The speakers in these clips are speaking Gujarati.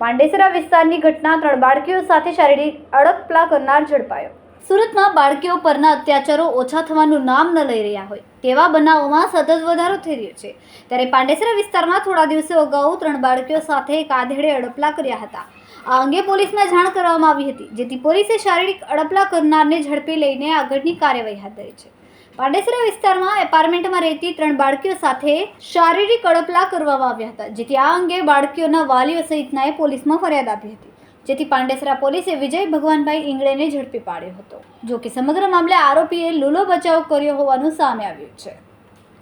પાંડેસરા વિસ્તારની ઘટના ત્રણ બાળકીઓ સાથે શારીરિક અડપલા કરનાર ઝડપાયો. સુરતમાં બાળકીઓ પરના અત્યાચારો ઓછા થવાનું નામ ન લઈ રહ્યા હોય તેવા બનાવોમાં સતત વધારો થઈ રહ્યો છે. ત્યારે પાંડેસરા વિસ્તારમાં થોડા દિવસો અગાઉ ત્રણ બાળકીઓ સાથે એક આધેડે અડપલા કર્યા હતા. આ અંગે પોલીસને જાણ કરવામાં આવી હતી, જેથી પોલીસે શારીરિક અડપલા કરનારને ઝડપી લઈને આગળની કાર્યવાહી હાથ ધરી છે. પાંડેસરા વિસ્તારમાં એપાર્ટમેન્ટમાં રહેતી ત્રણ બાળકીઓ સાથે શારીરિક અડપલા કરવામાં આવ્યા હતા, જેથી આ અંગે બાળકીઓના વાલીઓ સહિતનાએ પોલીસમાં ફરિયાદ આપી હતી. જેથી પાંડેસરા પોલીસે વિજય ભગવાનભાઈ ઇંગળેને ઝડપી પાડ્યો હતો. જો કે સમગ્ર મામલે આરોપીએ લૂલો બચાવ કર્યો હોવાનું સામે આવ્યું છે.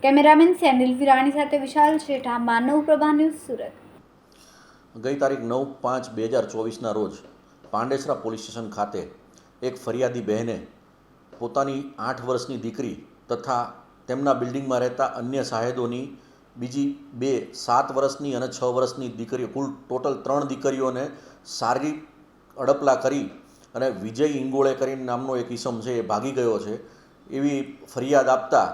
કેમેરામેન સેનિલ વિરાણી સાથે વિશાલ શેઠા, માનવ પ્રભા ન્યૂઝ સુરત. ગઈ તારીખ નવ પાંચ બે હજાર ચોવીસના રોજ પાંડેસરા પોલીસ સ્ટેશન ખાતે એક ફરિયાદી બહેને પોતાની આઠ વર્ષની દીકરી તથા તેમના બિલ્ડિંગમાં રહેતા અન્ય સાહેદોની બીજી બે સાત વર્ષની અને છ વર્ષની દીકરીઓ, કુલ ટોટલ ત્રણ દીકરીઓને શારીરિક અડપલા કરી અને વિજય ઇંગોળે કરીને નામનો એક ઈસમ છે એ ભાગી ગયો છે. એવી ફરિયાદ આપતા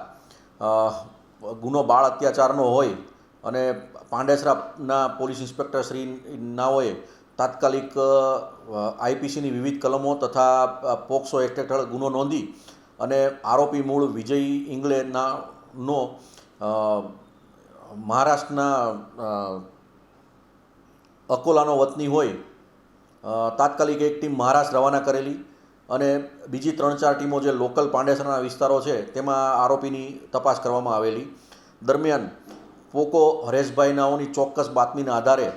ગુનો બાળ અત્યાચારનો હોય અને પાંડેસરાના પોલીસ ઇન્સ્પેક્ટર શ્રી નાઓએ તાત્કાલિક આઈપીસીની વિવિધ કલમો તથા પોક્સો એક્ટ હેઠળ ગુનો નોંધી અને આરોપી મૂળ વિજય ઇંગ્લેના નો મહારાષ્ટ્રના અકોલાનો વતની હોય તાત્કાલિક એક ટીમ મહારાષ્ટ્ર રવાના કરેલી અને બીજી ત્રણ ચાર ટીમો જે લોકલ પાંડેસરાના વિસ્તારો છે તેમાં આરોપીની તપાસ કરવામાં આવેલી. દરમિયાન પોકો હરેશભાઈ નાઓની ચોક્કસ બાતમીના આધારે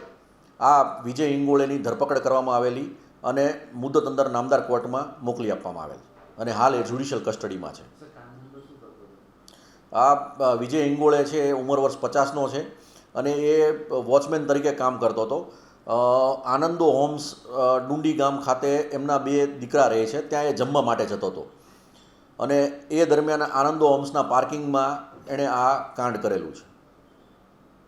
આ વિજય ઇંગોળેની ધરપકડ કરવામાં આવેલી અને મુદત અંદર નામદાર કોર્ટમાં મોકલી આપવામાં આવેલ. અને હાલ એ જ્યુડિશિયલ કસ્ટડીમાં છે. આ વિજય ઇંગોળે છે, એ ઉંમર વર્ષ પચાસનો છે અને એ વોચમેન તરીકે કામ કરતો હતો. આનંદો હોમ્સ ડુંડી ગામ ખાતે એમના બે દીકરા રહે છે, ત્યાં એ જમવા માટે જતો હતો. અને એ દરમિયાન આનંદો હોમ્સના પાર્કિંગમાં એણે આ કાંડ કરેલું છે.